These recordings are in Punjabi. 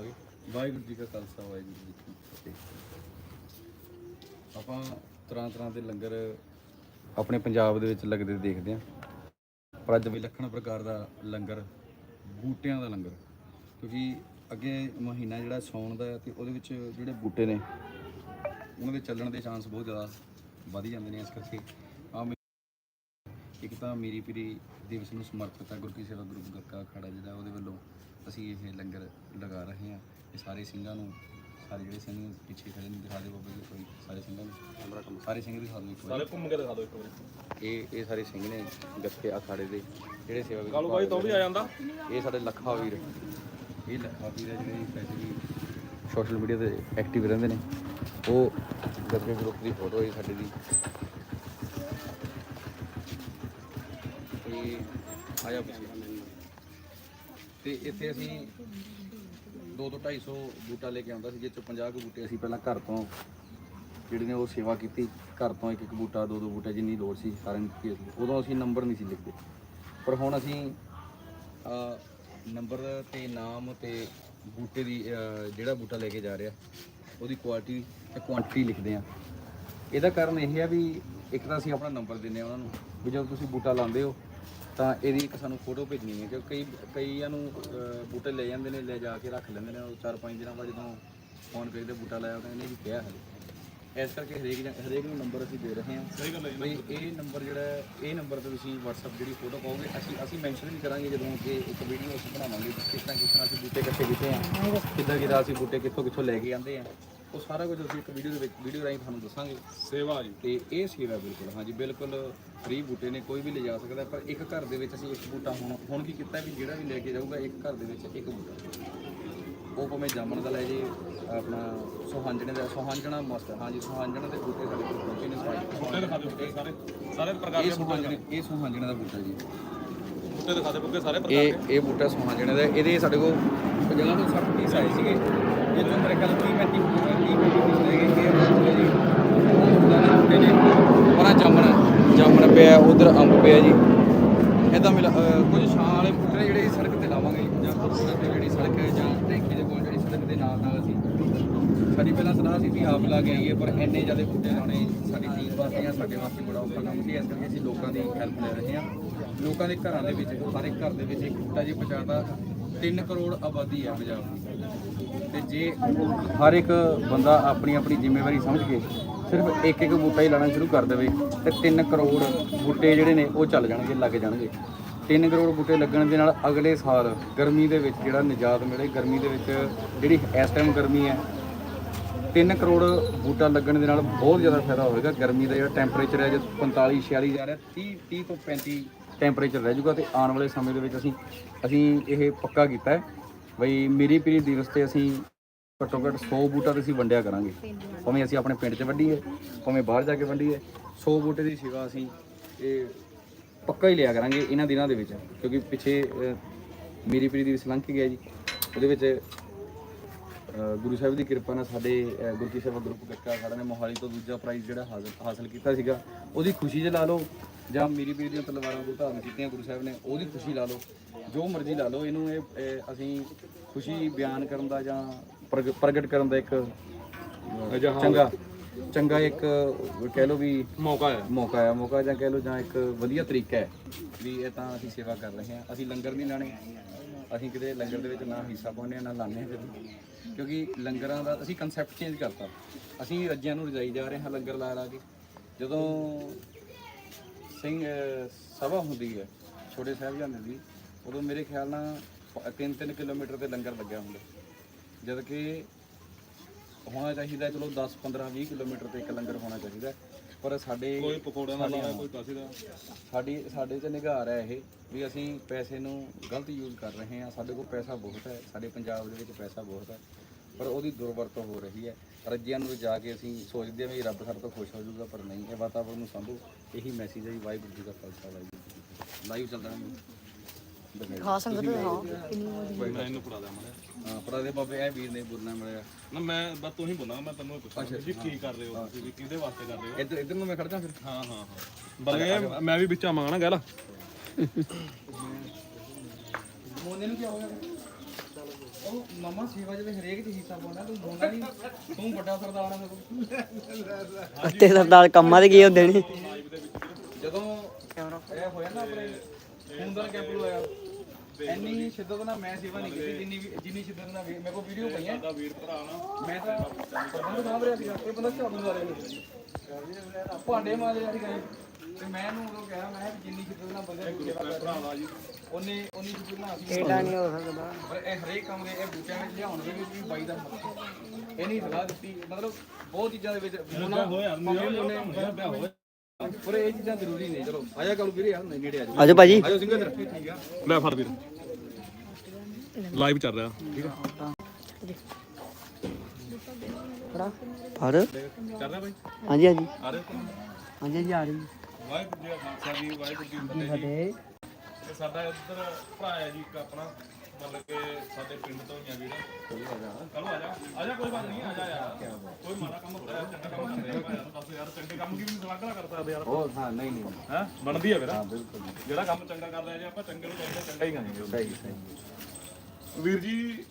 ਆ ਵਾਹਿਗੁਰੂ ਜੀ ਕਾ ਖਾਲਸਾ, ਵਾਹਿਗੁਰੂ ਜੀ ਕੀ ਫਤਿਹ। ਆਪਾਂ ਤਰ੍ਹਾਂ ਤਰ੍ਹਾਂ ਦੇ ਲੰਗਰ ਆਪਣੇ ਪੰਜਾਬ ਦੇ ਵਿੱਚ ਲੱਗਦੇ ਦੇਖਦੇ ਆ ਪਰ ਅੱਜ ਵਿਲੱਖਣ ਪ੍ਰਕਾਰ ਦਾ ਲੰਗਰ, ਬੂਟਿਆਂ ਦਾ ਲੰਗਰ। ਕਿਉਂਕਿ ਅੱਗੇ ਮਹੀਨਾ ਜਿਹੜਾ ਸੌਣ ਦਾ ਹੈ ਤੇ ਉਹਦੇ ਵਿੱਚ ਜਿਹੜੇ ਬੂਟੇ ਨੇ, ਉਹਨਾਂ ਦੇ ਚੱਲਣ ਦੇ ਚਾਂਸ ਬਹੁਤ ਜ਼ਿਆਦਾ ਵਧ ਜਾਂਦੇ ਨੇ ਇਸ ਕਰਕੇ। ਆ ਇੱਕ ਤਾਂ ਮੇਰੀ ਪੀਰੀ ਦਿਵਸ ਨੂੰ ਸਮਰਪਿਤ ਹੈ ਗੁਰਕੀ ਸੇਵਾ ਗਰੁੱਪ ਗੱਕਾ ਅਖਾੜਾ ਜਿਹੜਾ ਉਹਦੇ ਵੱਲੋਂ ਅਸੀਂ ਇਹ ਲੰਗਰ ਲਗਾ ਰਹੇ ਹਾਂ। ਇਹ ਸਾਰੇ ਸਿੰਘਾਂ ਨੂੰ ਸਾਰੇ ਜਿਹੜੇ ਸਿੰਘ ਪਿੱਛੇ ਖੜੇ ਨੇ ਦਿਖਾ ਦਿਓ ਬਾਬਾ ਜੀ ਕੋਈ ਸਾਰੇ ਸਿੰਘਾਂ ਨੂੰ। ਸਾਰੇ ਸਿੰਘ ਦਿਖਾ ਦਿਓ ਇੱਕ ਵਾਰੀ। ਘੁੰਮ ਕੇ ਦਿਖਾ ਦਿਓ ਇੱਕ ਵਾਰੀ। ਇਹ ਇਹ ਸਾਰੇ ਸਿੰਘ ਨੇ ਗੱਕੇ ਅਖਾੜੇ ਦੇ ਜਿਹੜੇ ਸੇਵਾ ਕਾਲੂ ਬਾਈ ਤੋਂ ਵੀ ਆ ਜਾਂਦਾ। ਇਹ ਸਾਡੇ ਲੱਖਾ ਵੀਰ। ਇਹ ਲੱਖਾ ਵੀਰ ਜਿਹੜੇ ਵੀ ਸੋਸ਼ਲ ਮੀਡੀਆ ਤੇ ਐਕਟਿਵ ਰਹਿੰਦੇ ਨੇ। ਉਹ ਗੱਕੇ ਗਰੁੱਪ ਦੀ ਫੋਟੋ ਹੈ ਸਾਡੇ ਦੀ। ਤੇ ਆਇਆ ਪਿੱਛੇ। ਤੇ ਇੱਥੇ ਅਸੀਂ 2 ਤੋਂ 250 ਬੂਟਾ ਲੈ ਕੇ ਆਉਂਦਾ ਸੀ ਜਿਸ ਚੋਂ 50 ਕੁ ਬੂਟੇ ਅਸੀਂ ਪਹਿਲਾਂ ਘਰ ਤੋਂ ਜਿਹੜੇ ਨੇ ਉਹ ਸੇਵਾ ਕੀਤੀ। ਘਰ ਤੋਂ ਇੱਕ ਇੱਕ ਬੂਟਾ ਦੋ ਦੋ ਬੂਟਾ ਜਿੰਨੀ ਲੋੜ ਸੀ, ਸਾਰਿਆਂ ਨੂੰ ਦਿੱਤੀ ਅਸੀਂ। ਉਦੋਂ ਅਸੀਂ ਨੰਬਰ ਨਹੀਂ ਸੀ ਲਿਖਦੇ। ਪਰ ਹੁਣ ਅਸੀਂ ਨੰਬਰ ਤੇ ਨਾਮ ਤੇ ਬੂਟੇ ਦੀ ਜਿਹੜਾ ਬੂਟਾ ਲੈ ਕੇ ਜਾ ਰਿਹਾ, ਉਹਦੀ ਕੁਆਲਿਟੀ ਤੇ ਕੁਆਂਟੀਟੀ ਲਿਖਦੇ ਆ ਇਹਦਾ ਕਾਰਨ ਇਹ ਹੈ ਵੀ ਇੱਕ ਤਾਂ ਅਸੀਂ ਆਪਣਾ ਨੰਬਰ ਦਿੰਦੇ ਆ ਉਹਨਾਂ ਨੂੰ, ਵੀ ਜਦੋਂ ਤੁਸੀਂ ਬੂਟਾ ਲਾਉਂਦੇ ਹੋ ਤਾਂ ਇਹਦੀ ਇੱਕ ਸਾਨੂੰ ਫੋਟੋ ਭੇਜਣੀ ਹੈ ਕਿਉਂਕਿ ਕਈ ਕਈਆਂ ਨੂੰ ਅਹ, ਬੂਟੇ ਲੈ ਜਾਂਦੇ ਨੇ ਲੈ ਜਾ ਕੇ ਰੱਖ ਲੈਂਦੇ ਨੇ ਉਹ ਚਾਰ ਪੰਜ ਦਿਨਾਂ ਬਾਅਦ ਜਦੋਂ ਫੋਨ ਕਰੀਦੇ ਬੂਟਾ ਲਾਇਆ ਉਹ ਕਹਿੰਦੇ ਵੀ ਕਿਹਾ ਹਲੇ ਇਸ ਕਰਕੇ ਹਰੇਕ ਜਣ- ਹਰੇਕ ਨੂੰ ਨੰਬਰ ਅਸੀਂ ਦੇ ਰਹੇ ਹਾਂ। ਸਹੀ ਗੱਲ ਹੈ ਵੀ ਇਹ ਨੰਬਰ ਜਿਹੜਾ ਹੈ, ਇਹ ਨੰਬਰ ਤੇ ਤੁਸੀਂ WhatsApp ਜਿਹੜੀ ਫੋਟੋ ਪਾਓਗੇ ਅਸੀਂ ਅਸੀਂ ਮੈਂਸ਼ਨ ਵੀ ਕਰਾਂਗੇ ਜਦੋਂ ਕਿ ਇੱਕ ਵੀਡੀਓ ਅਸੀਂ ਬਣਾਵਾਂਗੇ ਕਿ ਕਿਸ ਤਰ੍ਹਾਂ ਕਿਸ ਤਰ੍ਹਾਂ ਅਸੀਂ ਬੂਟੇ ਇਕੱਠੇ ਕੀਤੇ ਆ ਕਿੱਦਾਂ ਕਿੱਦਾਂ ਅਸੀਂ ਬੂਟੇ ਕਿੱਥੋਂ ਕਿੱਥੋਂ ਲੈ ਕੇ ਆਂਦੇ ਆ। ਉਹ ਸਾਰਾ ਕੁਝ ਅਸੀਂ ਇੱਕ ਵੀਡੀਓ ਦੇ ਵਿੱਚ ਵੀਡੀਓ ਰਾਹੀਂ ਤੁਹਾਨੂੰ ਦੱਸਾਂਗੇ। ਸੇਵਾ ਜੀ। ਤੇ ਇਹ ਸੇਵਾ ਬਿਲਕੁਲ ਹਾਂਜੀ ਬਿਲਕੁਲ ਫ੍ਰੀ ਬੂਟੇ ਨੇ ਕੋਈ ਵੀ ਲਿਜਾ ਸਕਦਾ ਪਰ ਇੱਕ ਘਰ ਦੇ ਵਿੱਚ ਅਸੀਂ ਇੱਕ ਬੂਟਾ ਹੁਣ ਹੁਣ ਕੀ ਕੀਤਾ ਵੀ ਜਿਹੜਾ ਵੀ ਲੈ ਕੇ ਜਾਊਗਾ ਇੱਕ ਘਰ ਦੇ ਵਿੱਚ ਇੱਕ ਬੂਟਾ। ਉਹ ਭਾਵੇਂ ਜਾਮਣ ਦਾ ਲੈ ਜੇ ਆਪਣਾ ਸੁਹਾਂਜਣੇ ਦਾ ਸੁਹਾਂਜਣਾ ਮਸਤ ਹਾਂਜੀ ਸੁਹਾਂਜਣਾ ਦੇ ਬੂਟੇ ਸਾਡੇ ਕੋਲ ਪਹੁੰਚੇ ਨੇ ਬੂਟੇ ਦਿਖਾ ਦਿਓ ਸਾਰੇ। ਸਾਰੇ ਪ੍ਰਕਾਰ ਦੇ ਸੁਹਾਂਜਣੇ ਇਹ ਸੁਹਾਂਜਣੇ ਦਾ ਬੂਟਾ ਜੀ। ਬੂਟੇ ਦਿਖਾ ਦਿਓ ਬੂਟੇ ਸਾਰੇ ਪ੍ਰਕਾਰ ਇਹ ਇਹ ਬੂਟਾ ਸੁਹਾਂਜਣੇ ਦਾ ਇਹਦੇ ਸਾਡੇ ਕੋਲ 50 ਤੋਂ 60 ਪੀਸ ਆਏ ਸੀਗੇ। ਇਹ ਤੋਂ ਮੇਰੇ ਖਿਆਲ 30 35 30 ਕੀ ਰਹਿ ਗਏ ਇਹ ਜੀ ਬੂਟੇ ਨੇ ਪਰਾਂ ਜਾਮਣ ਜਾਮਣ ਪਿਆ, ਉਧਰ ਅੰਬ ਪਿਆ ਜੀ। ਇਦਾਂ ਮਿਲ ਅਹ ਕੁਝ ਛਾਂ ਵਾਲੇ ਬੂਟੇ ਨੇ ਜਿਹੜੇ ਸੜਕ ਤੇ ਲਾਵਾਂਗੇ, ਜਾਂ ਸੜਕ ਤੇ ਜਿਹੜੀ ਸੜਕ ਜਾਂ ਟੈਂਕੀ ਦੇ ਕੋਲ ਜਿਹੜੀ ਸੜਕ ਦੇ ਨਾਲ ਨਾਲ ਅਸੀਂ। ਸਾਡੀ ਪਹਿਲਾਂ ਸਲਾਹ ਸੀ ਵੀ ਆਪ ਲਾ ਕੇ ਆਈਏ, ਪਰ ਇੰਨੇ ਜ਼ਿਆਦਾ ਬੂਟੇ ਲਾਉਣੇ ਸਾਡੀ ਟੀਮ ਵਾਸਤੇ ਜਾਂ ਸਾਡੇ ਵਾਸਤੇ ਬੜਾ ਔਖਾ ਕੰਮ ਸੀ। ਇਸ ਕਰਕੇ ਅਸੀਂ ਲੋਕਾਂ ਦੀ ਹੈਲਪ ਲੈ ਰਹੇ ਹਾਂ। ਲੋਕਾਂ ਦੇ ਘਰਾਂ ਦੇ ਵਿੱਚ, ਹਰ ਇੱਕ ਘਰ ਦੇ ਵਿੱਚ ਇੱਕ ਬੂਟਾ ਜੀ ਪਹੁੰਚਾਤਾ 3 ਕਰੋੜ ਆਬਾਦੀ ਹੈ ਪੰਜਾਬ ਦੀ। ਤੇ ਜੇ ਹਰ ਇੱਕ ਬੰਦਾ ਆਪਣੀ ਆਪਣੀ ਜ਼ਿੰਮੇਵਾਰੀ ਸਮਝ ਕੇ ਸਿਰਫ ਇੱਕ ਇੱਕ ਬੂਟਾ ਹੀ ਲਾਣਾ ਸ਼ੁਰੂ ਕਰ ਦੇਵੇ, ਤੇ 3 ਕਰੋੜ ਬੂਟੇ ਜਿਹੜੇ ਨੇ ਉਹ ਚੱਲ ਜਾਣਗੇ, ਲੱਗ ਜਾਣਗੇ। 3 ਕਰੋੜ ਬੂਟੇ ਲੱਗਣ ਦੇ ਨਾਲ ਅਗਲੇ ਸਾਲ ਗਰਮੀ ਦੇ ਵਿੱਚ ਜਿਹੜਾ ਨਿਜਾਤ ਮਿਲੇ, ਗਰਮੀ ਦੇ ਵਿੱਚ ਜਿਹੜੀ ਇਸ ਟਾਈਮ ਗਰਮੀ ਹੈ 3 ਕਰੋੜ ਬੂਟਾ ਲੱਗਣ ਦੇ ਨਾਲ ਬਹੁਤ ਜ਼ਿਆਦਾ ਫਾਇਦਾ ਹੋਵੇਗਾ। ਗਰਮੀ ਦਾ ਜਿਹੜਾ ਟੈਂਪਰੇਚਰ ਹੈ, ਜੇ 45 46 ਜਾ ਰਿਹਾ 30 30 ਤੋਂ 35 ਟੈਂਪਰੇਚਰ ਰਹਿ ਜਾਊਗਾ, ਤੇ ਆਉਣ ਵਾਲੇ ਸਮੇਂ ਦੇ ਵਿੱਚ ਅਸੀਂ ਅਸੀਂ ਇਹ ਪੱਕਾ ਕੀਤਾ ਹੈ। ਬਈ ਮੇਰੀ ਪੀਰੀ ਦਿਵਸ ਤੇ ਅਸੀਂ ਘੱਟੋ ਘੱਟ 100 ਬੂਟਾ ਤੇ ਅਸੀਂ ਵੰਡਿਆ ਕਰਾਂਗੇ। ਭਾਵੇਂ ਅਸੀਂ ਆਪਣੇ ਪਿੰਡ 'ਚ ਵੰਡੀਏ ਭਾਵੇਂ ਬਾਹਰ ਜਾ ਕੇ ਵੰਡੀਏ 100 ਬੂਟੇ ਦੀ ਸੇਵਾ ਅਸੀਂ ਇਹ ਪੱਕਾ ਹੀ ਲਿਆ ਕਰਾਂਗੇ ਇਹਨਾਂ ਦਿਨਾਂ ਦੇ ਵਿੱਚ ਕਿਉਂਕਿ ਪਿੱਛੇ ਅਹ, ਮੇਰੀ ਪੀਰੀ ਦਿਵਸ ਲੰਘ ਕੇ ਗਿਆ ਜੀ। ਉਹਦੇ ਵਿੱਚ ਗੁਰੂ ਸਾਹਿਬ ਦੀ ਕਿਰਪਾ ਨਾਲ ਸਾਡੇ ਅ, ਗੁਰੂ ਕੀ ਸੇਵਾ ਗਰੁੱਪ ਗੱਕਾ ਖੜਾ ਨੇ ਮੋਹਾਲੀ ਤੋਂ ਦੂਜਾ ਪ੍ਰਾਈਜ਼ ਜਿਹੜਾ ਹਾਸਲ ਕੀਤਾ ਸੀਗਾ ਉਹਦੀ ਖੁਸ਼ੀ 'ਚ ਲਾ ਲਓ ਜਾਂ ਮੇਰੀ ਪੀਰ ਦੀਆਂ ਤਲਵਾਰਾਂ ਤੋਂ ਧਾਰਨ ਕੀਤੀਆਂ ਗੁਰੂ ਸਾਹਿਬ ਨੇ ਉਹਦੀ ਖੁਸ਼ੀ ਲਾ ਲਓ ਜੋ ਮਰਜ਼ੀ ਲਾ ਲਓ ਇਹਨੂੰ ਇਹ ਅਸੀਂ ਖੁਸ਼ੀ ਬਿਆਨ ਕਰਨ ਦਾ ਜਾਂ ਪ੍ਰਗ- ਪ੍ਰਗਟ ਕਰਨ ਦਾ ਇੱਕ ਚੰਗਾ ਚੰਗਾ ਇੱਕ ਕਹਿ ਲਓ ਵੀ ਮੌਕਾ ਹੈ। ਮੌਕਾ ਹੈ ਮੌਕਾ ਜਾਂ ਕਹਿ ਲਓ ਜਾਂ ਇੱਕ ਵਧੀਆ ਤਰੀਕਾ ਹੈ ਵੀ ਇਹ ਤਾਂ ਅਸੀਂ ਸੇਵਾ ਕਰ ਰਹੇ ਹਾਂ ਅਸੀਂ ਲੰਗਰ ਨਹੀਂ ਲਾਣੇ ਅਸੀਂ ਕਿਤੇ ਲੰਗਰ ਦੇ ਵਿੱਚ ਨਾ ਹਿੱਸਾ ਪਾਉਂਦੇ ਹਾਂ, ਨਾ ਲਾਣੇ ਹਾਂ ਕਿਉਂਕਿ ਲੰਗਰਾਂ ਦਾ ਅਸੀਂ ਕਨਸੈਪਟ ਚੇਂਜ ਕਰਤਾ। ਅਸੀਂ ਰੱਜਿਆਂ ਨੂੰ ਰਜਾਈ ਜਾ ਰਹੇ ਹਾਂ ਲੰਗਰ ਲਾ ਲਾ ਕੇ। ਜਦੋਂ ਸਿੰਘ ਸਭਾ ਹੁੰਦੀ ਹੈ, ਛੋਟੇ ਸਾਹਿਬਜ਼ਾਦੇ ਦੀ, ਉਦੋਂ ਮੇਰੇ ਖਿਆਲ ਨਾਲ 3-3 ਕਿਲੋਮੀਟਰ ਤੇ ਲੰਗਰ ਲੱਗਿਆ ਹੁੰਦਾ। ਜਦ ਕਿ ਹੋਣਾ ਚਾਹੀਦਾ, ਚਲੋ 10 15 20 ਕਿਲੋਮੀਟਰ ਤੇ ਇੱਕ ਲੰਗਰ ਹੋਣਾ ਚਾਹੀਦਾ। ਪਰ ਸਾਡੇ ਕੋਈ ਪਕੌੜਿਆਂ ਦਾ ਲਾਇਆ ਕੋਈ ਕਾਸੀ ਦਾ ਸਾਡੀ ਸਾਡੇ ਤੇ ਨਿਗਾਰ ਹੈ ਇਹ ਵੀ ਅਸੀਂ ਪੈਸੇ ਨੂੰ ਗਲਤ ਯੂਜ਼ ਕਰ ਰਹੇ ਹਾਂ। ਸਾਡੇ ਕੋਲ ਪੈਸਾ ਬਹੁਤ ਹੈ ਸਾਡੇ ਪੰਜਾਬ ਦੇ ਵਿੱਚ ਪੈਸਾ ਬਹੁਤ ਹੈ ਪਰ ਉਹਦੀ ਦੁਰਵਰਤੋਂ ਹੋ ਰਹੀ ਹੈ। ਰੱਜਿਆਂ ਨੂੰ ਜਾ ਕੇ ਅਸੀਂ ਸੋਚਦੇ ਹਾਂ ਵੀ ਰੱਬ ਸਾਡੇ ਤੋਂ ਖੁਸ਼ ਹੋ ਜਾਊਗਾ ਪਰ ਨਹੀਂ ਇਹ ਵਾਤਾਵਰਨ ਨੂੰ ਸੰਭੋ। ਇਹੀ ਮੈਸੇਜ ਹੈ ਜੀ ਵਾਹਿਗੁਰੂ ਜੀ ਦਾ ਖਾਲਸਾ ਵਾਹਿਗੁਰੂ ਜੀ ਲਾਈਵ ਚੱਲਦਾ ਖਾ ਸੰਗਤ ਹਾਂ ਕਿੰਨੀ ਮੋਦੀ ਮੈਂ ਇਹਨੂੰ ਫੜਾ ਦਿਆਂ ਮੈਂ ਹਾਂ ਪਰ ਦੇ ਬਾਬੇ ਇਹ ਵੀਰ ਨੇ ਬੋਲਣਾ ਮਿਲਿਆ ਨਾ ਮੈਂ ਬਸ ਤੂੰ ਹੀ ਬੋਲਾਂ ਮੈਂ ਤੈਨੂੰ ਹੀ ਪੁੱਛਾਂ ਵੀ ਕੀ ਕਰ ਰਹੇ ਹੋ ਤੁਸੀਂ ਵੀ ਕਿਹਦੇ ਵਾਸਤੇ ਕਰ ਰਹੇ ਹੋ? ਇੱਧਰ ਇੱਧਰ ਨੂੰ ਮੈਂ ਖੜਦਾ ਫਿਰ। ਹਾਂ ਹਾਂ ਹਾਂ। ਬਲਗੇ ਮੈਂ ਵੀ ਵਿੱਚ ਆਵਾਂਗਾ ਨਾ ਗੱਲ। ਮੋਨੇ ਨੂੰ ਕੀ ਹੋ ਗਿਆ? ਉਹ ਮਮਾ ਸੇਵਾ ਜਿਹੜੇ ਹਰੇਕ ਚ ਹਿੱਸਾ ਪਾਉਣਾ ਤੂੰ ਬੋਲਦਾ ਨਹੀਂ ਤੂੰ ਵੱਡਾ ਸਰਦਾਰ ਆ ਮੇਰੇ ਕੋਲ। ਅੱਤੇ ਸਰਦਾਰ ਕੰਮਾਂ ਤੇ ਹੁੰਦੇ ਨੇ? ਜਦੋਂ ਇਹ ਹੋਇਆ ਨਾ ਆਪਣੇ ਖੂਨਦਾਨ ਕੈਂਪ ਹੋਇਆ। ਇੰਨੀ ਸ਼ਿੱਦਤ ਨਾਲ ਮੈਂ ਸੇਵਾ ਨਹੀਂ ਕੀਤੀ ਜਿੰਨੀ ਵੀ- ਜਿੰਨੀ ਸ਼ਿੱਦਤ ਨਾਲ ਵੀ- ਮੇਰੇ ਕੋਲ ਵੀਡੀਓ ਪਈਆਂ ਦਾ ਵੀਰ ਭਰਾ ਨਾ। ਮੈਂ ਤਾਂ ਪ੍ਰਬੰਧ ਸਾਂਭ ਰਿਹਾ ਸੀਗਾ ਇਹ ਬੰਦਾ ਝਾੜੂ ਲਾ ਰਿਹਾ ਭਾਂਡੇ ਮਾਰ ਰਿਹਾ ਸੀਗਾ। ਜੀ। ਤੇ ਮੈਂ ਇਹਨੂੰ ਉਦੋਂ ਕਿਹਾ ਮੈਂ ਕਿਹਾ ਵੀ ਜਿੰਨੀ ਸ਼ਿੱਦਤ ਨਾਲ ਬੰਦੇ ਸੇਵਾ ਕਰਦਾ ਭਰਾਵਾ ਜੀ। ਉਹਨੇ ਉਨੀ ਸ਼ਿੱਦਤ ਨਾਲ ਅਸੀਂ ਇਹਦਾ ਨਹੀਂ ਹੋ ਸਕਦਾ? ਪਰ ਇਹ ਹਰੇਕ ਕੰਮ ਦੇ ਇਹ ਬੂਟਿਆਂ ਵਿੱਚ ਲਿਆਉਣ ਦੇ ਵਿੱਚ ਵੀ ਬਾਈ ਦਾ ਹੱਥ ਹੈ। ਇਹ ਨਹੀਂ ਸਲਾਹ ਦਿੱਤੀ। ਮਤਲਬ ਬਹੁਤ ਚੀਜ਼ਾਂ ਦੇ ਵਿੱਚ ਹੋਇਆ ਹੋਇਆ ਹੋਇਆ। ਪਰ ਇਹ ਚੀਜ਼ਾਂ ਜ਼ਰੂਰੀ ਨੇ ਚਲੋ। ਆਜਾ ਕੱਲ ਵੀਰੇ ਯਾਰ ਨੇੜੇ ਆ ਜਾਓ। ਆਜੋ ਭਾਜੀ। ਆਜੋ ਸਿੰਘਾ ਫਿਰ ਠੀਕ ਆ। ਲੈ ਫੜ ਵੀਰ। ਲਾਈਵ ਚੱਲ ਰਿਹਾ। ਠੀਕ ਹੈ ਹਰ ਚੱਲ ਰਿਹਾ ਬਾਈ ਹਾਂਜੀ ਹਾਂਜੀ। ਆ ਰਹੇ। ਹਾਂਜੀ ਹਾਂਜੀ ਆ ਰਹੀ। ਵਾਹਿਗੁਰੂ ਜੀ ਕਾ ਖਾਲਸਾ ਜੀ ਵਾਹਿਗੁਰੂ ਜੀ ਕੀ ਫਤਿਹ ਜੀ। ਤੇ ਸਾਡਾ ਇੱਧਰ ਭਰਾ ਹੈ ਜੀ ਇੱਕ ਆਪਣਾ। ਮਤਲਬ ਕਿ ਸਾਡੇ ਪਿੰਡ ਤੋਂ ਹੀ ਆ ਵੀਰ। ਕੱਲ ਆ ਜਾ। ਆ ਜਾ ਕੋਈ ਬਾਤ ਨਹੀਂ ਆ ਜਾ ਯਾਰ। ਕੋਈ ਮਾੜਾ ਕੰਮ ਹੁੰਦਾ ਹੈ ਚੰਗਾ ਕੰਮ ਕਰਦੇ ਆ ਯਾਰ ਦੱਸ ਯਾਰ ਚੰਗੇ ਕੰਮ ਕੀ ਵੀ ਸਲਾਹ ਕਰ ਸਕਦੇ ਯਾਰ? ਉਹ ਹਾਂ ਨਹੀਂ ਨਹੀਂ। ਹੈ? ਬਣਦੀ ਹੈ ਵੀਰ ਜਿਹੜਾ ਕੰਮ ਚੰਗਾ ਕਰਦਾ ਹੈ ਜੇ ਆਪਾਂ ਚੰਗੇ ਨੂੰ ਕਹਿੰਦੇ ਚੰਗਾ ਹੀ ਕਹਾਂਗੇ ਸਹੀ ਸਹੀ। ਵੀਰ ਜੀ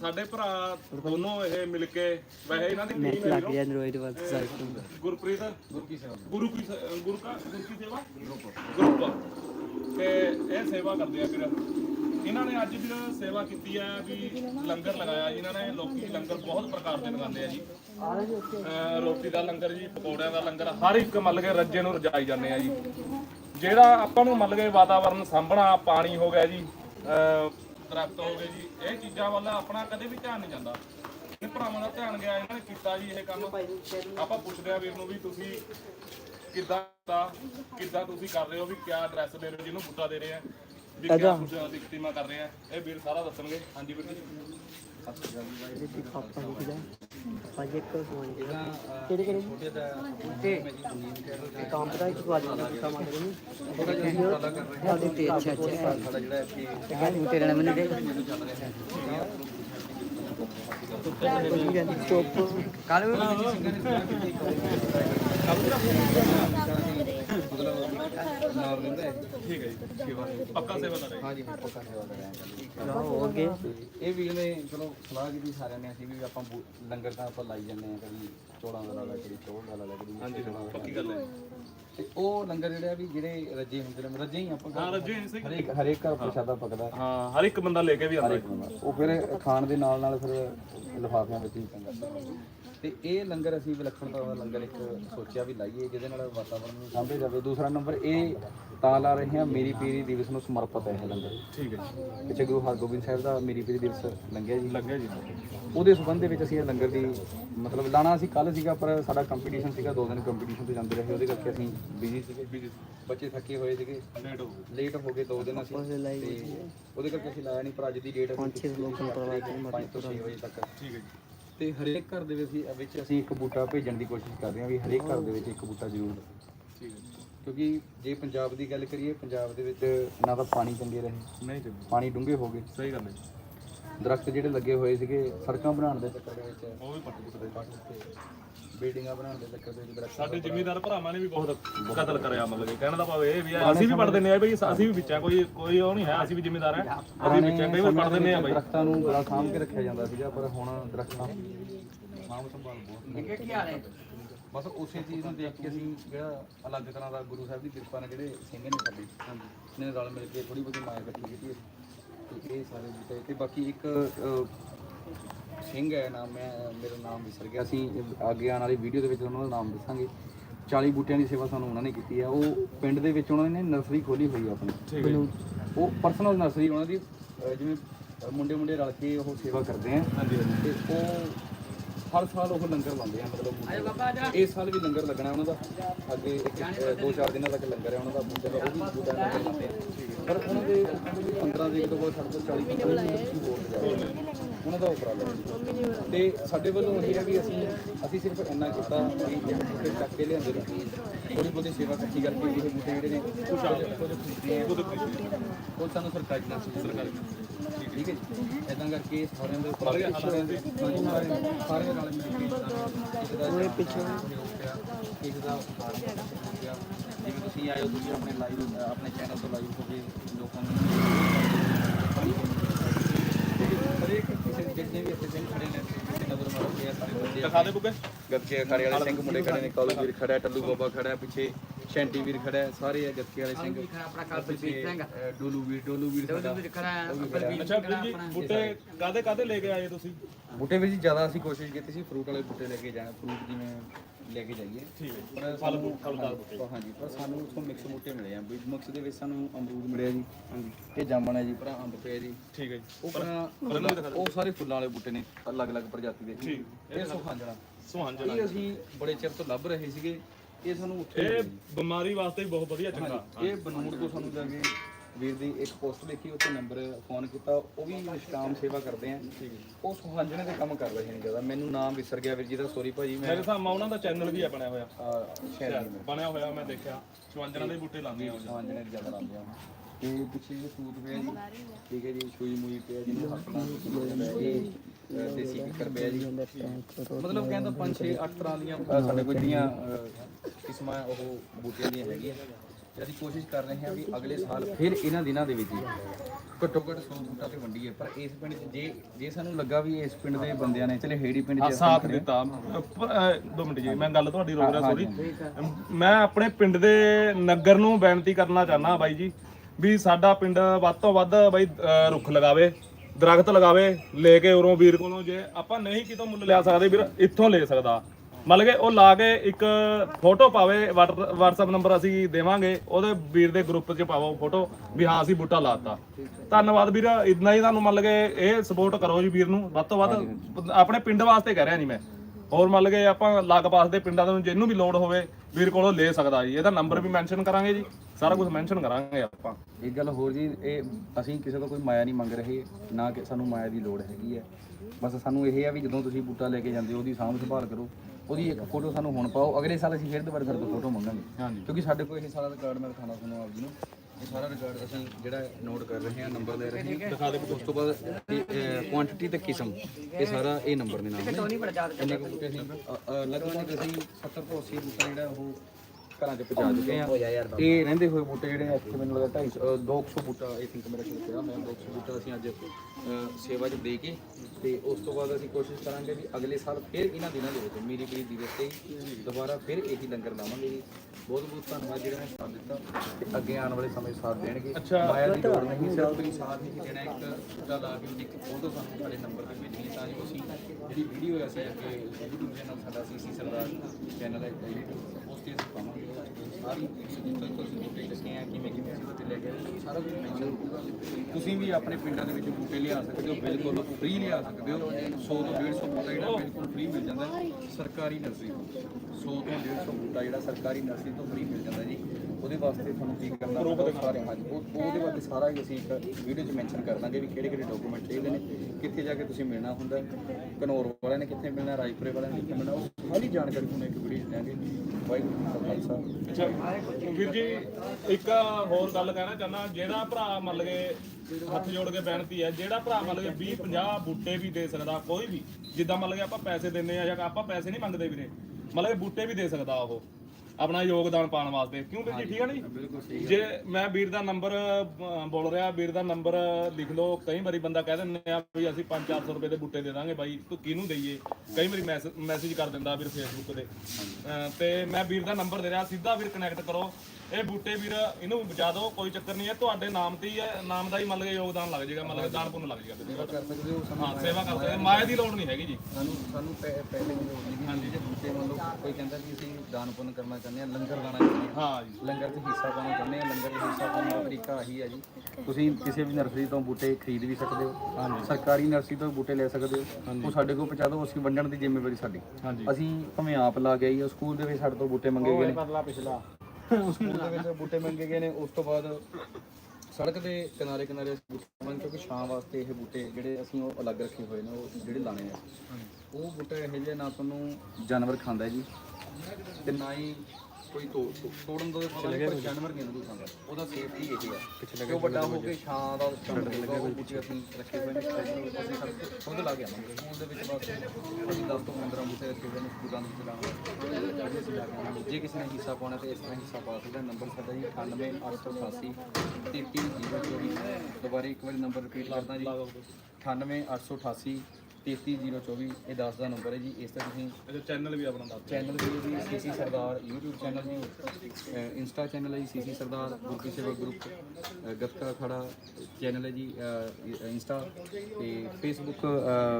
ਸਾਡੇ ਭਰਾ ਦੋਨੋਂ ਇਹ ਮਿਲ ਕੇ ਵੈਸੇ ਇਹਨਾਂ ਦੀ ਟੀਮ ਹੈ ਲੱਗ ਗਿਆ ਅੰਦਰੋਇਡ ਵੱਲ ਗੁਰਪ੍ਰੀਤ? ਗੁਰ ਕੀ ਸੇਵਾ। ਗੁਰੂ ਕੀ ਗੁਰੂ ਕਾ ਗੁਰੂ ਕੀ ਸੇਵਾ? ਗਰੁੱਪ। ਤੇ ਇਹ ਸੇਵਾ ਕਰਦੇ ਆ ਫਿਰ। ਇਹਨਾਂ ਨੇ ਅੱਜ ਜਿਹੜਾ ਸੇਵਾ ਕੀਤੀ ਹੈ ਵੀ ਲੰਗਰ ਲਗਾਇਆ ਇਹਨਾਂ ਨੇ ਲੋਕੀ ਲੰਗਰ ਬਹੁਤ ਪ੍ਰਕਾਰ ਦੇ ਲਗਾਉਂਦੇ ਆ ਜੀ। ਅਹ ਰੋਟੀ ਦਾ ਲੰਗਰ ਜੀ, ਪਕੌੜਿਆਂ ਦਾ ਲੰਗਰ, ਹਰ ਇੱਕ ਮਤਲਬ ਕੇ ਰੱਜੇ ਨੂੰ ਰਜਾਈ ਜਾਂਦੇ ਆ ਜੀ। ਜਿਹੜਾ ਆਪਾਂ ਨੂੰ ਮੱਲ ਕੇ ਵਾਤਾਵਰਨ ਸਾਂਭਣਾ, ਪਾਣੀ ਹੋ ਗਿਆ ਜੀ, ਅਹ ਦਰਖਤ ਹੋ ਗਏ ਜੀ, ਇਹ ਚੀਜ਼ਾਂ ਵੱਲ ਆਪਣਾ ਕਦੇ ਵੀ ਧਿਆਨ ਨਹੀਂ ਜਾਂਦਾ। ਇਹ ਭਰਾਵਾਂ ਦਾ ਧਿਆਨ ਗਿਆ, ਇਹਨਾਂ ਨੇ ਕੀਤਾ ਜੀ ਇਹ ਕੰਮ। ਆਪਾਂ ਪੁੱਛਦੇ ਆ ਵੀਰ ਨੂੰ ਵੀ ਤੁਸੀਂ ਕਿੱਦਾਂ ਦਾ ਕਿੱਦਾਂ ਤੁਸੀਂ ਕਰ ਰਹੇ ਹੋ, ਵੀ ਕਿਆ ਐਡਰੈਸ ਦੇ ਰਹੇ ਹੋ, ਜਿਹਨੂੰ ਬੂਟਾ ਦੇ ਰਹੇ ਆ। ਵੀ ਕੁਝ ਕਰ ਰਹੇ ਆ। ਇਹ ਵੀਰ ਸਾਰਾ ਦੱਸਣਗੇ। ਹਾਂਜੀ ਵੀਰ ਜੀ। ਇਹਦੇ ਪਾਪਾ ਲਿਖਦਾ ਭਾਜੀ ਇੱਕ ਸਮਾਨ ਜਿਹੜਾ। ਕਿਹੜੇ ਕਿਹੜੇ? ਛੋਟੇ ਦਾ ਤੇ ਕੰਮ ਦਾ ਇੱਕ ਸਵਾਲ ਦਾ ਕੰਮ ਆ ਰਿਹਾ ਥੋੜਾ ਜਿਹਾ ਸਾਡੇ ਤੇ ਅੱਛਾ ਅੱਛਾ। ਸਾਡਾ ਜਿਹੜਾ ਇੱਥੇ ਤੇ ਕਹਿੰਦੇ ਬੂਟੇ ਲੈਣੇ ਮੈਨੂੰ ਦੇ। ਚੁੱਪ ਕੱਲ ਵੀ ਮਤਲਬ ਨਾਲ ਰਹਿੰਦਾ ਹੈ। ਠੀਕ ਹੈ ਜੀ ਸੇਵਾ ਪੱਕਾ ਸੇਵਾ ਦਾ ਹਾਂਜੀ ਹਾਂ ਪੱਕਾ ਸੇਵਾ ਕਰਾਂਗੇ ਹੋ। ਅੱਗੇ ਇਹ ਵੀਰ ਨੇ ਚਲੋ ਸਲਾਹ ਕੀਤੀ ਸਾਰਿਆਂ ਨੇ ਅਸੀਂ ਵੀ ਆਪਾਂ ਬੂ- ਲੰਗਰ ਤਾਂ ਆਪਾਂ ਲਾਈ ਜਾਂਦੇ ਆ ਕਦੀ ਚੋਲਾਂ ਦਾ ਲਾ ਲਾ ਕਦੀ ਚੋਲ ਦਾ ਲਾ ਲਾ ਕਦੀ ਹਾਂਜੀ ਚੌਲਾਂ ਦਾ ਪੱਕੀ ਗੱਲ ਹੈ। ਤੇ ਉਹ ਲੰਗਰ ਜਿਹੜੇ ਆ ਵੀ ਜਿਹੜੇ ਰੱਜੇ ਹੁੰਦੇ ਨੇ ਰੱਜੇ ਹੀ ਆਪਾਂ ਹਾਂ ਰੱਜੇ ਸਹੀ ਹਰੇਕ ਹਰੇਕ ਘਰ ਪ੍ਰਸ਼ਾਦਾ ਪਕਦਾ। ਹਾਂ ਹਰ ਇੱਕ ਬੰਦਾ ਲੈ ਕੇ ਵੀ ਆਉਂਦਾ। ਉਹ ਫਿਰ ਖਾਣ ਦੇ ਨਾਲ ਨਾਲ ਫਿਰ ਲਿਫਾਫਿਆਂ ਵਿੱਚ ਹੀ ਪੈਂਦਾ। ਤੇ ਇਹ ਲੰਗਰ ਅਸੀਂ ਵਿਲੱਖਣਤਾ ਦਾ ਲੰਗਰ ਇੱਕ ਸੋਚਿਆ ਵੀ ਲਾਈਏ ਜਿਹਦੇ ਨਾਲ ਵਾਤਾਵਰਣ ਨੂੰ ਸਾਂਭੇ ਜਾਵੇ। ਦੂਸਰਾ ਨੰਬਰ ਇਹ ਤਾਂ ਲਾ ਰਹੇ ਹਾਂ ਮੇਰੀ ਪੀਰੀ ਦਿਵਸ ਨੂੰ ਸਮਰਪਿਤ ਹੈ ਇਹ ਲੰਗਰ। ਠੀਕ ਹੈ ਜੀ। ਪਿੱਛੇ ਗੁਰੂ ਹਰਗੋਬਿੰਦ ਸਾਹਿਬ ਦਾ ਮੇਰੀ ਪੀਰੀ ਦਿਵਸ ਲੰਘਿਆ ਜੀ। ਲੱਗਿਆ ਜੀ। ਉਹਦੇ ਸੰਬੰਧ ਦੇ ਵਿੱਚ ਅਸੀਂ ਇਹ ਲੰਗਰ ਦੀ ਮਤਲਬ ਲਾਣਾ ਅਸੀਂ ਕੱਲ ਸੀਗਾ ਪਰ ਸਾਡਾ ਕੰਪੀਟੀਸ਼ਨ ਸੀਗਾ ਦੋ ਦਿਨ ਕੰਪੀਟੀਸ਼ਨ ਤੇ ਜਾਂਦੇ ਰਹੇ। ਉਹਦੇ ਕਰਕੇ ਅਸੀਂ ਬਿਜ਼ੀ ਸੀਗੇ। ਬਿਜ਼ੀ ਬੱਚੇ ਥੱਕੇ ਹੋਏ ਸੀਗੇ। ਲੇਟ ਹੋ ਗਏ। ਲੇਟ ਹੋ ਗਏ ਦੋ ਦਿਨ ਅਸੀਂ। ਤੇ ਉਹਦੇ ਕਰਕੇ ਅਸੀਂ ਲਾਇਆ ਨਹੀਂ ਪਰ ਅੱਜ ਦੀ ਡੇਟ ਅਸੀਂ ਪੰਜ ਛੇ ਲੋਕ ਕੰਟਰੋਲ ਆ 5 ਤੋਂ 6 ਵਜੇ ਤੱਕ। ਠੀਕ ਹੈ ਜੀ। ਤੇ ਹਰੇਕ ਘਰ ਦੇ ਵਿੱਚ ਅਸੀਂ- ਵਿੱਚ ਅਸੀਂ ਇੱਕ ਬੂਟਾ ਭੇਜਣ ਦੀ ਕੋਸ਼ਿਸ਼ ਕਰਦੇ ਹਾਂ ਵੀ ਹਰੇਕ ਘਰ ਦੇ ਵਿੱਚ ਇੱਕ ਬੂਟਾ ਜ਼ਰੂਰ ਠੀਕ ਹੈ। ਕਿਉਂਕਿ ਜੇ ਪੰਜਾਬ ਦੀ ਗੱਲ ਕਰੀਏ ਪੰਜਾਬ ਦੇ ਵਿੱਚ ਨਾ ਤਾਂ ਪਾਣੀ ਚੰਗੇ ਰਹੇ ਨਹੀਂ ਪਾਣੀ ਡੂੰਘੇ ਹੋ ਗਏ ਸਹੀ ਗੱਲ ਹੈ। ਦਰਖਤ ਜਿਹੜੇ ਲੱਗੇ ਹੋਏ ਸੀਗੇ ਸੜਕਾਂ ਬਣਾਉਣ ਦੇ ਚੱਕਰ ਦੇ ਵਿੱਚ ਉਹ ਵੀ ਪੱਟ ਪੁੱਟਦੇ ਪੱਟ ਬਿਲਡਿੰਗਾਂ ਬਣਾਉਣ ਦੇ ਚੱਕਰ ਦੇ ਵਿੱਚ ਦਰਖਤ ਸਾਡੇ ਜ਼ਿਮੀਦਾਰ ਭਰਾਵਾਂ ਨੇ ਵੀ ਬਹੁਤ ਕਤਲ ਕਰਿਆ ਮਤਲਬ ਕਿ। ਕਹਿਣ ਦਾ ਭਾਵ ਇਹ ਵੀ ਹੈ ਅਸੀਂ ਵੀ ਪੜਦੇ ਨੇ ਆ ਬਈ ਅਸੀਂ ਵੀ ਵਿੱਚਾਂ ਕੋਈ ਕੋਈ ਉਹ ਨਹੀਂ ਹੈ ਅਸੀਂ ਵੀ ਜ਼ਿਮੀਦਾਰ ਹੈ। ਅਸੀਂ ਵਿੱਚਾਂ ਕਈ ਵਾਰ ਪੜਦੇ ਨੇ ਆ ਬਈ। ਦਰਖਤਾਂ ਨੂੰ ਬੜਾ ਸਾਂਭ ਕੇ ਰੱਖਿਆ ਜਾਂਦਾ ਸੀਗਾ ਪਰ ਹੁਣ ਦਰਖਤਾਂ ਸਾਂਭ ਸੰਭਾਲ ਬਹੁਤ ਕੀ ਹਾਲ ਹੈ। ਬਸ ਉਸੇ ਚੀਜ਼ ਨੂੰ ਦੇਖ ਕੇ ਅਸੀਂ ਜਿਹੜਾ ਅਲੱਗ ਤਰ੍ਹਾਂ ਦਾ ਗੁਰੂ ਸਾਹਿਬ ਦੀ ਕਿਰਪਾ ਨਾਲ ਜਿਹੜੇ ਸਿੰਘ ਨੇ ਸਾਡੇ ਨੇ ਰਲ ਮਿਲ ਕੇ ਥੋੜੀ ਬਹੁਤੀ ਮਾਇਆ ਇਕੱਠੀ ਕੀਤੀ। ਤੇ ਇਹ ਸਾਰੇ ਬੂਟੇ ਤੇ ਬਾਕੀ ਇੱਕ ਸਿੰਘ ਹੈ ਨਾਮ ਮੈਂ ਮੇਰਾ ਨਾਮ ਵਿਸਰ ਗਿਆ ਅਸੀਂ ਅੱਗੇ ਆਉਣ ਵਾਲੀ ਵੀਡੀਓ ਦੇ ਵਿੱਚ ਉਹਨਾਂ ਦਾ ਨਾਮ ਦੱਸਾਂਗੇ। 40 ਬੂਟਿਆਂ ਦੀ ਸੇਵਾ ਸਾਨੂੰ ਉਹਨਾਂ ਨੇ ਕੀਤੀ ਹੈ। ਉਹ ਪਿੰਡ ਦੇ ਵਿੱਚ ਉਹਨਾਂ ਨੇ ਨਰਸਰੀ ਖੋਲੀ ਹੋਈ ਹੈ ਆਪਣੀ। ਉਹ ਪਰਸਨਲ ਨਰਸਰੀ ਉਹਨਾਂ ਦੀ ਅਹ ਜਿਵੇਂ ਮੁੰਡੇ ਮੁੰਡੇ ਰਲ ਕੇ ਉਹ ਸੇਵਾ ਕਰਦੇ ਆ। ਹਾਂਜੀ ਹਾਂਜੀ। ਤੇ ਉਹ ਹਰ ਸਾਲ ਉਹ ਲੰਗਰ ਲਾਉਂਦੇ ਆ ਮਤਲਬ ਇਸ ਸਾਲ ਵੀ ਲੰਗਰ ਲੱਗਣਾ ਉਹਨਾਂ ਦਾ। ਅੱਗੇ ਇੱਕ ਅਹ ਦੋ ਚਾਰ ਦਿਨਾਂ ਤੱਕ ਲੰਗਰ ਹੈ ਉਹਨਾਂ ਦਾ। ਬੂਟੇ ਦਾ ਉਹ ਵੀ ਬੂਟਾ ਲੰਗਰ ਲਾਉਂਦੇ ਆ। ਪਰ ਉਹਨਾਂ ਦੇ ਉਹ ਕਹਿੰਦੇ ਵੀ 15 ਦੇ ਤੋਂ ਬਾਅਦ ਸਾਡੇ ਕੋਲ 40 45 ਮਿੰਟ ਹੋਰ ਜਾਏ ਉਹਨਾਂ ਦਾ ਉਪਰਾਲਾ। ਤੇ ਸਾਡੇ ਵੱਲੋਂ ਇਹ ਹੈ ਵੀ ਅਸੀਂ ਅਸੀਂ ਸਿਰਫ ਇੰਨਾ ਕੀਤਾ ਕਿ ਇੱਕ ਬੂਟੇ ਚੱਕ ਕੇ ਲਿਆਂਦੇ ਨੇ ਥੋੜੀ ਬਹੁਤੀ ਸੇਵਾ ਇਕੱਠੀ ਕਰਕੇ ਇਹ ਬੂਟੇ ਜਿਹੜੇ ਨੇ ਕੁਝ ਕੁਝ ਖਰੀਦਦੇ ਆ। ਉਹ ਸਾਨੂੰ ਸਰਕਾਰੀ ਨਾਲ ਸਰਕਾਰੀ ਠੀਕ ਹੈ। ਜੀ? ਇਦਾਂ ਕਰਕੇ ਸਾਰਿਆਂ ਦੇ ਸਾਰੇ ਸਾਰਿਆਂ ਦੇ ਨਾਲ ਮਿਲ ਕੇ ਉਹਦੇ ਪਿੱਛੇ ਇੱਕ ਦਾ ਉਦਾਹਰਨ ਹੋ ਗਿਆ ਜਿਵੇਂ ਤੁਸੀਂ ਹੋ ਤੁਸੀਂ ਆਪਣੇ ਲਾਈਵ ਆਪਣੇ ਚੈਨਲ ਤੋਂ ਲਾਈਵ ਹੋ ਕੇ ਲੋਕਾਂ ਨੂੰ। ਤੇ ਹਰੇਕ ਕਿਸੇ ਜਿੰਨੇ ਵੀ ਇੱਥੇ ਸਿੰਘ ਖੜੇ ਨੇ ਤੁਸੀਂ ਨਜ਼ਰ ਮਾਰੋ ਇਹ ਸਾਰੇ ਬੰਦੇ ਦਿਖਾ ਦੇ ਬੁੱਗੇ। ਗੱਤਕੇ ਅਖਾੜੇ ਵਾਲੇ ਸਿੰਘ ਮੁੰਡੇ ਖੜੇ ਨੇ ਕਾਲੂ ਵੀਰ ਖੜਾ ਟੱਲੂ ਬਾਬਾ ਖੜਾ ਪਿੱਛੇ ਸ਼ੈਂਟੀ ਵੀਰ ਖੜਾ ਸਾਰੇ ਆ ਗੱਤਕੇ ਵਾਲੇ ਸਿੰਘ। ਆਪਣਾ ਡੋਲੂ ਵੀਰ ਡੋਲੂ ਵੀਰ ਖੜਾ। ਖੜਾ। ਅੱਛਾ ਜੀ ਬੂਟੇ ਕਾਦੇ ਕਾਦੇ ਲੈ ਕੇ ਆਏ ਤੁਸੀਂ? ਬੂਟੇ ਵੀਰ ਜੀ ਜ਼ਿਆਦਾ ਅਸੀਂ ਕੋਸ਼ਿਸ਼ ਕੀਤੀ ਸੀ ਫਰੂਟ ਵਾਲੇ ਬੂਟੇ ਲੈ ਕੇ ਜਾਣਾ ਫਰੂਟ ਜਿਵੇਂ ਲੈ ਕੇ ਜਾਈਏ। ਠੀਕ ਹੈ ਪਰ ਫਲ ਬੂਟ ਫਲਦਾਰ ਹਾਂਜੀ ਪਰ ਸਾਨੂੰ ਉੱਥੋਂ ਮਿਕਸ ਬੂਟੇ ਮਿਲੇ ਆ। ਵੀ ਮਿਕਸ ਦੇ ਵਿੱਚ ਸਾਨੂੰ ਅਮਰੂਦ ਮਿਲਿਆ ਜੀ ਇਹ ਜਾਮਣ ਹੈ ਜੀ ਭਰਾ ਅੰਬ ਪਿਆ ਜੀ। ਠੀਕ ਹੈ ਜੀ। ਉਹ ਭਰਾ ਉਹ ਸਾਰੇ ਫੁੱਲਾਂ ਵਾਲੇ ਬੂਟੇ ਨੇ ਅਲੱਗ-ਅਲੱਗ ਪ੍ਰਜਾਤੀ ਦੇ। ਠੀਕ। ਇਹ ਸੁਖਾਂਜਣਾ ਸੁਹਾਨ ਇਹ ਅਸੀਂ ਬੜੇ ਚਿਰ ਤੋਂ ਲੱਭ ਰਹੇ ਸੀਗੇ। ਇਹ ਸਾਨੂੰ ਉੱਥੇ ਇਹ। ਬਿਮਾਰੀ ਵਾਸਤੇ ਬਹੁਤ ਵਧੀਆ ਚੰਗਾ। ਇਹ ਬਨੂੜ ਤੋਂ ਸਾਨੂੰ ਜਾ ਕੇ ਵੀਰ ਦੀ ਇੱਕ ਪੋਸਟ ਦੇਖੀ ਉੱਥੇ ਨੰਬਰ ਫੋਨ ਕੀਤਾ ਉਹ ਵੀ ਨਿਸ਼ਕਾਮ ਸੇਵਾ ਕਰਦੇ ਆ। ਉਹ ਸੁਹਾਂਜਣੇ ਦੇ ਕੰਮ ਕਰ ਰਹੇ ਨੇ ਜ਼ਿਆਦਾ। ਮੈਨੂੰ ਨਾਮ ਵਿਸਰ ਗਿਆ ਵੀਰ ਜੀ ਦਾ ਸੋਰੀ ਭਾਜੀ ਮੈਂ ਮੇਰੇ ਨਾਲ ਉਹਨਾਂ ਦਾ ਚੈਨਲ ਵੀ ਆ ਬਣਿਆ ਹੋਇਆ। ਸ਼ਾਇਦ ਹੀ। ਬਣਿਆ ਹੋਇਆ ਮੈਂ ਦੇਖਿਆ। ਚਵੰਜਣਾ ਦੇ ਬੂਟੇ ਲਾਉਂਦੇ ਆ ਉਹ। ਸੁਹਾਂਜਣੇ ਦੇ ਜ਼ਿਆਦਾ ਲਾਉਂਦੇ ਆ। ਤੇ ਪਿੱਛੇ ਜੇ ਸੂਤ ਪਿਆ ਜੀ। ਠੀਕ ਹੈ ਜੀ ਸੂਈ ਮੂਈ ਪਿਆ ਨਾਲ ਇਹ ਅਹ, ਦੇਸੀ ਕਿੱਕਰ ਪਿਆ ਜੀ। ਮਤਲਬ ਕਹਿੰਦਾ ਪੰਜ ਛੇ ਅੱਠ ਤਰ੍ਹਾਂ ਦੀਆਂ ਸਾਡੇ ਕੋਲ ਜਿਹੜੀਆਂ ਕਿਸਮਾਂ ਉਹ ਬੂਟਿਆਂ ਦੀਆਂ ਹੈਗੀਆਂ। ਤੇ ਅਸੀਂ ਕੋਸ਼ਿਸ਼ ਕਰ ਰਹੇ ਹਾਂ ਵੀ ਅਗਲੇ ਸਾਲ ਫਿਰ ਇਹਨਾਂ ਦਿਨਾਂ ਦੇ ਵਿੱਚ ਹੀ ਘੱਟੋ ਘੱਟ 100 ਬੂਟਾ ਤੇ ਵੰਡੀਏ। ਪਰ ਇਸ ਪਿੰਡ 'ਚ ਜੇ ਜੇ ਸਾਨੂੰ ਲੱਗਾ ਵੀ ਇਸ ਪਿੰਡ ਦੇ ਬੰਦਿਆਂ ਨੇ ਚਲੇ ਹੇੜੀ ਪਿੰਡ 'ਚ ਸਾਥ ਦਿੱਤਾ। ਦੋ ਮਿੰਟ ਜੀ ਮੈਂ ਗੱਲ ਤੁਹਾਡੀ ਰੋਕ ਰਿਹਾ ਸੋਰੀ ਮੈਂ ਆਪਣੇ ਪਿੰਡ ਦੇ ਨਗਰ ਨੂੰ ਬੇਨਤੀ ਕਰਨਾ ਚਾਹਨਾ ਬਾਈ ਜੀ ਵੀ ਸਾਡਾ ਪਿੰਡ ਵੱਧ ਤੋਂ ਵੱਧ ਬਾਈ ਰੁੱਖ ਲਗਾਵੇ ਦਰਖਤ ਲਗਾਵੇ ਲੈ ਕੇ ਉਰੋਂ ਵੀਰ ਕੋਲੋਂ ਜੇ ਆਪਾਂ ਨਹੀਂ ਕਿਤੋਂ ਮੁੱਲ ਲਿਆ ਸਕਦੇ ਵੀਰ ਇੱਥੋਂ ਲੈ ਸਕਦਾ। ਮਤਲਬ ਕਿ ਉਹ ਲਾ ਕੇ ਇੱਕ ਫੋਟੋ ਪਾਵੇ WhatsApp ਨੰਬਰ ਅਸੀਂ ਦੇਵਾਂਗੇ ਉਹਦੇ ਵੀਰ ਦੇ ਗਰੁੱਪ 'ਚ ਪਾਵੋ ਫੋਟੋ ਵੀ ਹਾਂ ਅਸੀਂ ਬੂਟਾ ਲਾਤਾ। ਧੰਨਵਾਦ ਵੀਰ ਇਦਾਂ ਹੀ ਤੁਹਾਨੂੰ ਮੰਨ ਲਗੇ ਇਹ ਸਪੋਰਟ ਕਰੋ ਜੀ ਵੀਰ ਨੂੰ। ਵੱਧ ਤੋਂ ਵੱਧ ਆਪਣੇ ਪਿੰਡ ਵਾਸਤੇ ਕਹਿ ਰਿਹਾ ਨਹੀਂ ਮੈਂ। ਹੋਰ ਮੰਨ ਲਗੇ ਆਪਾਂ ਲਗਪਾਸ ਦੇ ਪਿੰਡਾਂ ਨੂੰ ਜਿਹਨੂੰ ਵੀ ਲੋੜ ਹੋਵੇ ਵੀਰ ਕੋਲੋਂ ਲੈ ਸਕਦਾ ਜੀ। ਇਹਦਾ ਨੰਬਰ ਵੀ ਮੈਂਸ਼ਨ ਕਰਾਂਗੇ ਜੀ। ਸਾਰਾ ਕੁਝ ਮੈਂਸ਼ਨ ਕਰਾਂਗੇ ਆਪਾਂ। ਇੱਕ ਗੱਲ ਹੋਰ ਜੀ ਇਹ ਅਸੀਂ ਕਿਸੇ ਤੋਂ ਕੋਈ ਮਾਇਆ ਨਹੀਂ ਮੰਗ ਰਹੇ ਨਾ ਕਿ ਸਾਨੂੰ ਮਾਇਆ ਦੀ ਲੋੜ ਹੈਗੀ ਹੈ। ਬਸ ਸਾਨੂੰ ਇਹ ਆ ਵੀ ਜਦੋਂ ਤੁਸੀਂ ਬੂਟਾ ਲੈ ਕੇ ਜਾਂਦੇ ਹੋ ਉਹਦੀ ਸਾਂਭ ਸੰਭਾਲ ਕਰੋ। ਉਹਦੀ ਇੱਕ ਫੋਟੋ ਸਾਨੂੰ ਹੁਣ ਪਾਓ। ਅਗਲੇ ਸਾਲ ਅਸੀਂ ਫਿਰ ਦੁਬਾਰਾ ਫਿਰ ਤੋਂ ਫੋਟੋ ਮੰਗਾਂਗੇ। ਕਿਉਂਕਿ ਸਾਡੇ ਕੋਲ ਇਹ ਸਾਰਾ ਰਿਕਾਰਡ ਮੈਂ ਦਿਖਾਣਾ ਤੁਹਾਨੂੰ ਆਪ ਜੀ ਨੂੰ। ਇਹ ਸਾਰਾ ਰਿਕਾਰਡ ਅਸੀਂ ਜਿਹੜਾ ਨੋਟ ਕਰ ਰਹੇ ਹਾਂ ਨੰਬਰ ਲੈ ਰਹੇ। ਹਾਂ ਦਿਖਾ ਦੇ ਉਸ ਤੋਂ ਬਾਅਦ ਕੁਆਂਟੀਟੀ ਤੇ ਕਿਸਮ। ਇਹ ਸਾਰਾ ਇਹ ਨੰਬਰ ਦੇ ਨਾਲ ਇੰਨੇ ਕੁ ਬੂਟੇ ਅਸੀਂ ਅ, ਅ, ਲਗਭਗ ਅਸੀਂ 70 ਤੋਂ 80 ਬੂਟਾ ਜਿਹੜਾ ਉਹ ਘਰਾਂ 'ਚ ਪਹੁੰਚਾ ਚੁੱਕੇ ਆ। ਇਹ ਰਹਿੰਦੇ ਹੋਏ ਬੂਟੇ ਜਿਹੜੇ ਆ ਇੱਥੇ ਮੈਨੂੰ ਲੱਗਦਾ 250 200 ਬੂਟਾ ਆਈ ਥਿੰਕ ਮੇਰਾ ਪਿਆ ਹੋਇਆ। 200 ਬੂਟਾ ਅਸੀਂ ਅੱਜ ਸੇਵਾ 'ਚ ਦੇ ਕੇ ਤੇ ਉਸ ਤੋਂ ਬਾਅਦ ਅਸੀਂ ਕੋਸ਼ਿਸ਼ ਕਰਾਂਗੇ ਵੀ ਅਗਲੇ ਸਾਲ ਫਿਰ ਇਹਨਾਂ ਦਿਨਾਂ ਦੇ ਵਿੱਚ ਮੇਰੀ ਬੜੀ ਦੀ ਤੇ ਹੀ ਦੁਬਾਰਾ ਫਿਰ ਇਹੀ ਲੰਗਰ ਲਾਵਾਂਗੇ ਜੀ। ਬਹੁਤ ਬਹੁਤ ਧੰਨਵਾਦ ਜਿਹੜਾ ਨੇ ਸਾਥ ਦਿੱਤਾ ਤੇ ਅੱਗੇ ਆਉਣ ਵਾਲੇ ਸਮੇਂ ਸਾਥ ਦੇਣਗੇ। ਮਾਇਆ ਦੀ ਲੋੜ ਨਹੀਂ ਸਿਰਫ ਤੁਸੀਂ ਸਾਥ ਹੀ ਦੇਣਾ ਇੱਕ ਬੂਟਾ ਲਾ ਕੇ ਉਹਦੀ ਇੱਕ ਫੋਟੋ ਸਾਨੂੰ ਸਾਡੇ ਨੰਬਰ ਤੇ ਭੇਜਣੀ ਤਾਂ ਜੋ ਅਸੀਂ ਜਿਹੜੀ ਵੀਡੀਓ ਹੈ ਅਸੀਂ ਅੱਗੇ YouTube ਚੈਨਲ ਸਾਡਾ ਸੀਸੀ ਸਰਦਾਰ ਚੈਨਲ ਹੈ YouTube ਤੇ ਪਾਵਾਂਗੇ? ਸਾਰੀ ਜਿੱਥੇ ਤੁਸੀਂ ਬੂਟੇ ਲੱਗੇ ਆ ਕਿਵੇਂ ਕਿਵੇਂ ਅਸੀਂ ਉਹਦੇ ਲੈ ਗਏ। ਸਾਰਾ ਕੁਝ ਮੈਂਸ਼ਨ ਹੋਊਗਾ ਤੁਸੀਂ ਵੀ ਆਪਣੇ ਪਿੰਡਾਂ ਦੇ ਵਿੱਚ ਬੂਟੇ ਲਿਆ ਸਕਦੇ ਹੋ, ਬਿਲਕੁਲ ਫ੍ਰੀ ਲਿਆ ਸਕਦੇ ਹੋ। 100 ਤੋਂ 150 ਬੂਟਾ ਜਿਹੜਾ ਬਿਲਕੁਲ ਫ੍ਰੀ ਮਿਲ ਜਾਂਦਾ ਸਰਕਾਰੀ ਨਰਸਰੀ ਤੋਂ। 100 ਤੋਂ 150 ਬੂਟਾ ਜਿਹੜਾ ਸਰਕਾਰੀ ਨਰਸਰੀ ਤੋਂ ਫ੍ਰੀ ਮਿਲ ਜਾਂਦਾ ਜੀ। ਉਹਦੇ ਵਾਸਤੇ ਤੁਹਾਨੂੰ ਕੀ ਕਰਨਾ ਪਊਗਾ? ਸਾਰੇ ਹਾਂਜੀ ਉਹ ਉਹਦੇ ਵਾਸਤੇ ਸਾਰਾ ਹੀ ਅਸੀਂ ਇੱਕ ਵੀਡੀਓ 'ਚ ਮੈਂਸ਼ਨ ਕਰ ਦਾਂਗੇ ਵੀ ਕਿਹੜੇ ਕਿਹੜੇ ਡਾਕੂਮੈਂਟ ਚਾਹੀਦੇ ਨੇ ਕਿੱਥੇ ਜਾ ਕੇ ਤੁਸੀਂ ਮਿਲਣਾ ਹੁੰਦਾ ਕਨੌਰ ਵਾਲਿਆਂ ਨੇ ਕਿੱਥੇ ਮਿਲਣਾ ਰਾਜਪੁਰੇ ਵਾਲਿਆਂ ਨੇ ਕਿੱਥੇ ਮਿਲਣਾ ਉਹ ਸਾਰੀ ਜਾਣਕਾਰੀ ਤੁਹਾਨੂੰ ਇੱਕ ਵੀਡੀਓ 'ਚ ਦਿਆਂਗੇ। ਵਾਹਿਗੁਰੂ ਜੀ ਕਾ ਖਾਲਸਾ। ਵੀਰ ਜੀ ਇੱਕ ਹੋਰ ਗੱਲ ਕਹਿਣਾ ਚਾਹੁੰਦਾ ਜਿਹੜਾ ਭਰਾ ਮੰਨ ਲਗੇ ਹੱਥ ਜੋੜ ਕੇ ਬੇਨਤੀ ਹੈ ਜਿਹੜਾ ਭਰਾ ਮੰਨ ਲਗੇ 20 50 ਬੂਟੇ ਵੀ ਦੇ ਸਕਦਾ ਕੋਈ ਵੀ ਜਿੱਦਾਂ ਮੰਨ ਲਗੇ ਆਪਾਂ ਪੈਸੇ ਦਿੰਨੇ ਆ ਜਾਂ ਆਪਾਂ ਪੈਸੇ ਨਹੀਂ ਮੰਗਦੇ ਵੀਰੇ ਮੰਨ ਲਗੇ ਬੂਟੇ ਵੀ ਦੇ ਸਕਦਾ ਉਹ। ਆਪਣਾ ਯੋਗਦਾਨ ਪਾਉਣ ਵਾਸਤੇ। ਕਿਉਂ ਵੀਰ ਜੀ ਠੀਕ ਹੈ ਨੀ ਬਿਲਕੁਲ ਸਹੀ ਜੇ ਮੈਂ ਵੀਰ ਦਾ ਨੰਬਰ ਬੋਲ ਰਿਹਾ ਵੀਰ ਦਾ ਨੰਬਰ ਲਿਖ ਲਓ। ਕਈ ਵਾਰੀ ਬੰਦਾ ਕਹਿ ਦਿੰਦੇ ਆ ਵੀ ਅਸੀਂ 5-400 ਰੁਪਏ ਦੇ ਬੂਟੇ ਦੇ ਦਾਂਗੇ ਬਾਈ ਤੂੰ ਕਿਹਨੂੰ ਦਈਏ? ਕਈ ਵਾਰੀ ਮੈਸੇਜ ਕਰ ਦਿੰਦਾ ਵੀਰ ਫੇਸਬੁੱਕ ਤੇ। ਤੇ ਮੈਂ ਵੀਰ ਦਾ ਨੰਬਰ ਦੇ ਰਿਹਾ ਸਿੱਧਾ ਵੀਰ ਕਨੈਕਟ ਕਰੋ। ਇਹ ਬੂਟੇ ਵੀਰ ਇਹਨੂੰ ਬਚਾ ਦਿਓ ਕੋਈ ਚੱਕਰ ਨਹੀਂ ਹੈ। ਤੁਹਾਡੇ ਨਾਮ ਤੇ ਹੀ ਹੈ ਨਾਮ ਦਾ ਹੀ ਮੰਨ ਲਓ ਯੋਗਦਾਨ ਲੱਗ ਜਾਏਗਾ ਮੰਨ ਲਓ ਦਾਨ ਪੁੰਨ ਲੱਗ ਜਾਏਗਾ। ਕਰ ਸਕਦੇ ਹੋ ਸਾਨੂੰ ਹਾਂ ਸੇਵਾ ਕਰ ਸਕਦੇ ਮਾਇਆ ਦੀ ਲੋੜ ਨਹੀਂ ਹੈਗੀ ਜੀ। ਸਾਨੂੰ ਸਾਨੂੰ ਪੈਸੇ ਦੀ ਲੋੜ ਨਹੀਂ ਹਾਂਜੀ। ਜੇ ਬੂਟੇ ਮੰਨ ਲਓ ਕੋਈ ਕਹਿੰਦਾ ਕਿ ਅਸੀਂ ਦਾਨ ਪੁੰਨ ਕਰਨਾ ਚਾਹੁੰਦੇ ਹਾਂ ਲੰਗਰ ਲਾਣਾ ਚਾਹੁੰਦੇ ਹਾਂ। ਹਾਂ ਜੀ। ਲੰਗਰ 'ਚ ਹਿੱਸਾ ਪਾਉਣਾ ਚਾਹੁੰਦੇ ਹਾਂ ਲੰਗਰ 'ਚ ਹਿੱਸਾ ਪਾਉਣ ਦਾ ਤਰੀਕਾ ਆਹੀ ਹੈ ਜੀ। ਤੁਸੀਂ ਕਿਸੇ ਵੀ ਨਰਸਰੀ ਤੋਂ ਬੂਟੇ ਖਰੀਦ ਵੀ ਸਕਦੇ ਹੋ। ਸਰਕਾਰੀ ਨਰਸਰੀ ਤੋਂ ਬੂਟੇ ਲੈ ਸਕਦੇ ਹੋ। ਉਹ ਸਾਡੇ ਕੋਲ ਪਹੁੰਚਾ ਦਿਓ ਅਸੀਂ ਵੰਡਣ ਦੀ ਜ਼ਿੰਮੇਵਾਰੀ ਸਾਡੀ। ਹਾਂਜੀ। ਅਸੀਂ ਭਾਵੇਂ ਆਪ ਲਾ ਕੇ ਆਈਏ ਸਕੂਲ ਦੇ ਵਿੱਚ ਸਾਡੇ ਤੋਂ ਬੂਟੇ ਮੰਗੇ ਗਏ ਨੇ। ਸਕੂਲ ਦੇ ਵਿੱਚ ਬੂਟੇ ਮੰਗੇ ਗਏ ਨੇ ਉਸ ਤੋਂ ਬਾਅਦ ਸੜਕ ਦੇ ਕਿਨਾਰੇ ਕਿਨਾਰੇ ਬੂਟੇ ਮੰਗੇ ਕਿਉਂਕਿ ਛਾਂ ਵਾਸਤੇ ਇਹ ਬੂਟੇ ਜਿਹੜੇ ਅਸੀਂ ਉਹ ਅਲੱਗ ਰੱਖੇ ਹੋਏ ਨੇ ਉਹ ਜਿਹੜੇ ਲਾਣੇ ਆ ਉਹ ਬੂਟੇ ਇਹੋ ਜਿਹੇ ਨਾ ਤੁਹਾਨੂੰ ਜਾਨਵਰ ਖਾਂਦਾ ਜੀ ਤੇ ਨਾ ਹੀ ਕੋਈ ਤੋੜ ਤੋੜਨ ਦਾ ਪਤਾ ਨਹੀਂ ਪਰ ਜਾਨਵਰ ਨਹੀਂ ਉਹਨੂੰ ਖਾਂਦਾ ਉਹਦਾ ਸੇਫਟੀ ਇਹ ਹੈ ਉਹ ਵੱਡਾ ਹੋ ਕੇ ਛਾਂ ਦਾ ਕੰਮ ਕਰੇਗਾ ਉਹ ਬੂਟੇ ਅਸੀਂ ਰੱਖੇ ਹੋਏ ਨੇ ਖੁਦ ਲਾ ਕੇ ਆਵਾਂਗੇ। ਸਕੂਲ ਦੇ ਵਿੱਚ ਬਸ ਅਸੀਂ 10 ਤੋਂ 15 ਬੂਟੇ ਰੱਖੇ ਹੋਏ ਨੇ ਸਕੂਲਾਂ ਦੇ ਵਿੱਚ ਜੇ ਕਿਸੇ ਨੇ ਹਿੱਸਾ ਪਾਉਣਾ ਤੇ ਇਸ ਤਰ੍ਹਾਂ ਹਿੱਸਾ ਪਾ ਸਕਦਾ ਨੰਬਰ ਸਾਡਾ ਜੀ 98888 33024 ਦੁਬਾਰੇ ਇੱਕ ਵਾਰੀ ਨੰਬਰ ਰਿਪੀਟ ਕਰਦਾ ਜੀ। 98888 33024 ਇਹ 10 ਦਾ ਨੰਬਰ ਹੈ ਜੀ। ਇਸ ਤੇ ਤੁਸੀਂ ਅੱਛਾ ਚੈਨਲ ਵੀ ਆਪਣਾ ਦੱਸ ਚੈਨਲ ਵੀ ਜੀ ਸੀਸੀ ਸਰਦਾਰ YouTube ਚੈਨਲ ਜੀ ਇੰਸਟਾ ਚੈਨਲ ਹੈ ਜੀ ਸੀਸੀ ਸਰਦਾਰ ਗੁਰਕੀ ਸੇਵਾ ਗਰੁੱਪ ਗੱਤਕਾ ਖੜਾ ਚੈਨਲ ਹੈ ਜੀ ਇੰਸਟਾ ਤੇ ਫੇਸਬੁੱਕ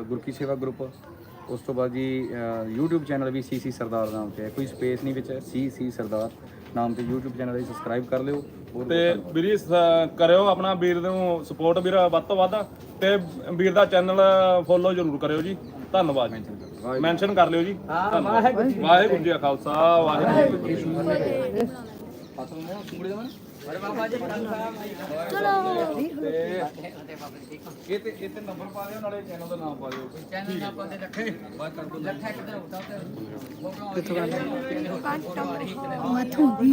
ਗੁਰਕੀ ਸੇਵਾ ਗਰੁੱਪ ਉਸ ਤੋਂ ਬਾਅਦ ਜੀ YouTube ਚੈਨਲ ਵੀ ਸੀਸੀ ਸਰਦਾਰ ਨਾਮ ਤੇ ਹੈ। ਕੋਈ ਸਪੇਸ ਨਹੀਂ ਵਿੱਚ ਸੀਸੀ ਸਰਦਾਰ ਨਾਮ ਤੇ YouTube ਚੈਨਲ ਹੈ ਸਬਸਕ੍ਰਾਈਬ ਕਰ ਲਿਓ। ਤੇ ਵੀਰੇ ਸ- ਕਰਿਓ ਆਪਣਾ ਵੀਰ ਨੂੰ ਸਪੋਰਟ ਵੀਰ ਵੱਧ ਤੋਂ ਵੱਧ। ਤੇ ਵੀਰ ਦਾ ਚੈਨਲ ਫੋਲੋ ਜ਼ਰੂਰ ਕਰਿਓ ਜੀ। ਧੰਨਵਾਦ ਜੀ। ਮੈਂਸ਼ਨ ਕਰ ਲਿਓ ਜੀ। ਧੰਨਵਾਦ। ਵਾਹਿਗੁਰੂ ਜੀ। ਕਾ ਖਾਲਸਾ ਵਾਹਿਗੁਰੂ ਜੀ ਕੀ ਫਤਿਹ ਅਰੇ ਬਾਬਾ ਜੀ ਇਹ ਤੇ ਇਹ ਤੇ ਨੰਬਰ ਪਾ ਦਿਓ ਨਾਲੇ ਚੈਨਲ ਦਾ। ਨਾਮ ਪਾ ਦਿਓ ਚੈਨਲ ਦਾ ਪਤੇ ਰੱਖੇ ਬਾਅਦ ਕਰ ਦੋ ਲੱਖਾ ਕਿਧਰ ਹੁੰਦਾ ਤੇ ਮਥੁੰਦੀ